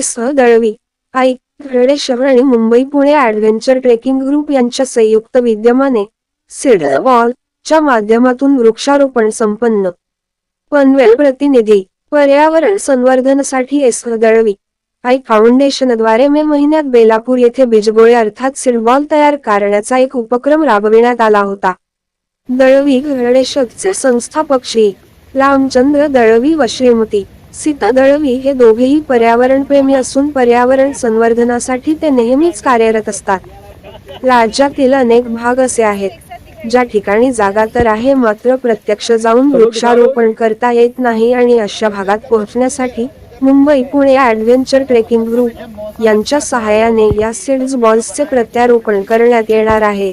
S Dalvi आई रेडेश्वर आणि Mumbai Pune adventure trekking group यांच्या संयुक्त विद्यमाने सिडवॉल च्या माध्यमातून वृक्षारोपण संपन्न. पनवेल प्रतिनिधी पर्यावरण संवर्धनासाठी एस दळवी आई फाउंडेशनद्वारे मे महिन्यात बेलापूर येथे बीजगोळे अर्थात सिडबॉल तयार करण्याचा एक उपक्रम राबविण्यात आला होता. दळवी गणेशचे संस्थापक श्री रामचंद्र दळवी व श्रीमती सीता दळवी हे दोघेही पर्यावरणप्रेमी असून पर्यावरण संवर्धनासाठी ते नेहमीच कार्यरत असतात. राज्यातील अनेक भाग असे आहेत. ज्या ठिकाणी जागा तर आहे मात्र प्रत्यक्ष जाऊन वृक्षारोपण करता येत नाही आणि अशा भागात पोहोचण्यासाठी Mumbai Pune adventure trekking group यांच्या सहाय्याने या सीड्स बॉल्सचे प्रत्यारोपण करण्यात येणार आहे.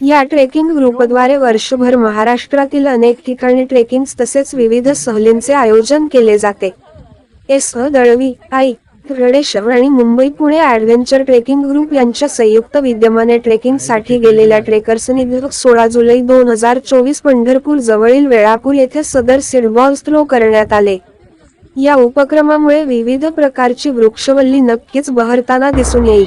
या ट्रेकिंग ग्रुपद्वारे वर्षभर महाराष्ट्रातील अनेक ठिकाणी ट्रेकिंग तसेच विविध सहलींचे आयोजन केले जाते. एस दळवी आई रडेश्वर आणि Mumbai Pune adventure trekking group यांच्या संयुक्त विद्यमाने ट्रेकिंगसाठी गेलेल्या ट्रेकर्सनी सोळा जुलै दोन हजार चोवीस पंढरपूर जवळील वेळापूर येथे सदर सिडबॉल थ्रो करण्यात आले. या उपक्रमामुळे विविध प्रकारची वृक्षवल्ली नक्कीच बहरताना दिसून येईल.